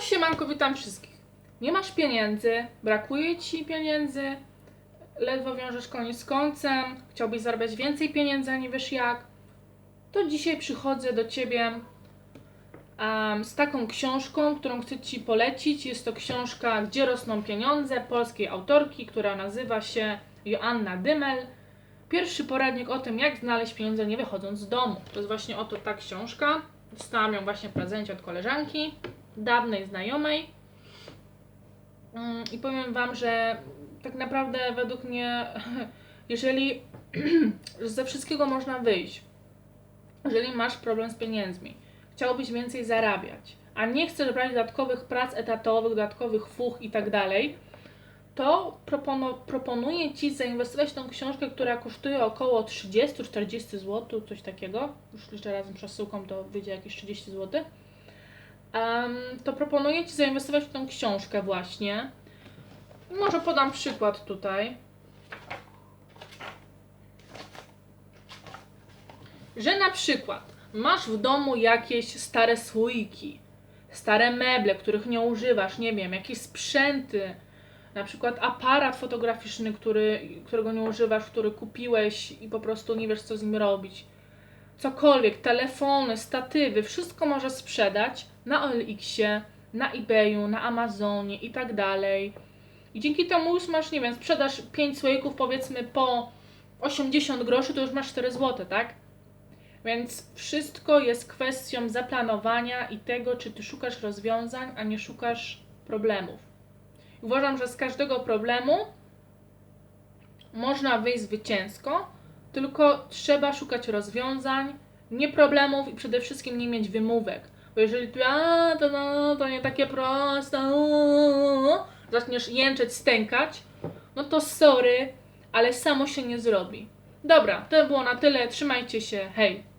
Siemanko, witam wszystkich. Nie masz pieniędzy, brakuje ci pieniędzy, ledwo wiążesz koniec z końcem, chciałbyś zarabiać więcej pieniędzy, a nie wiesz jak, to dzisiaj przychodzę do ciebie em, z taką książką, którą chcę ci polecić. Jest to książka Gdzie rosną pieniądze polskiej autorki, która nazywa się Joanna Dymel. Pierwszy poradnik o tym, jak znaleźć pieniądze nie wychodząc z domu. To jest właśnie oto ta książka. Dostałam ją właśnie w prezencie od koleżanki, dawnej znajomej. Mm, I powiem Wam, że tak naprawdę według mnie, jeżeli ze wszystkiego można wyjść, jeżeli masz problem z pieniędzmi, chciałbyś więcej zarabiać, a nie chcesz brać dodatkowych prac etatowych, dodatkowych fuch i tak dalej, to propono, proponuję Ci zainwestować w tą książkę, która kosztuje około 30-40 zł, coś takiego. Już liczę razem przesyłką, to wyjdzie jakieś 30 zł. To proponuję Ci zainwestować w tą książkę właśnie. Może podam przykład tutaj. Że na przykład masz w domu jakieś stare słoiki, stare meble, których nie używasz, nie wiem, jakieś sprzęty, na przykład aparat fotograficzny, który, którego nie używasz, który kupiłeś i po prostu nie wiesz, co z nim robić. Cokolwiek, telefony, statywy, wszystko możesz sprzedać na OLX-ie, na eBayu, na Amazonie i tak dalej. I dzięki temu już masz, nie wiem, sprzedasz 5 słoików powiedzmy po 80 groszy, to już masz 4 zł, tak? Więc wszystko jest kwestią zaplanowania i tego, czy ty szukasz rozwiązań, a nie szukasz problemów. Uważam, że z każdego problemu można wyjść zwycięsko, tylko trzeba szukać rozwiązań, nie problemów i przede wszystkim nie mieć wymówek. Bo jeżeli tu, a to, no, to nie takie proste, uuu", zaczniesz jęczeć, stękać, no to sorry, ale samo się nie zrobi. Dobra, to było na tyle. Trzymajcie się. Hej!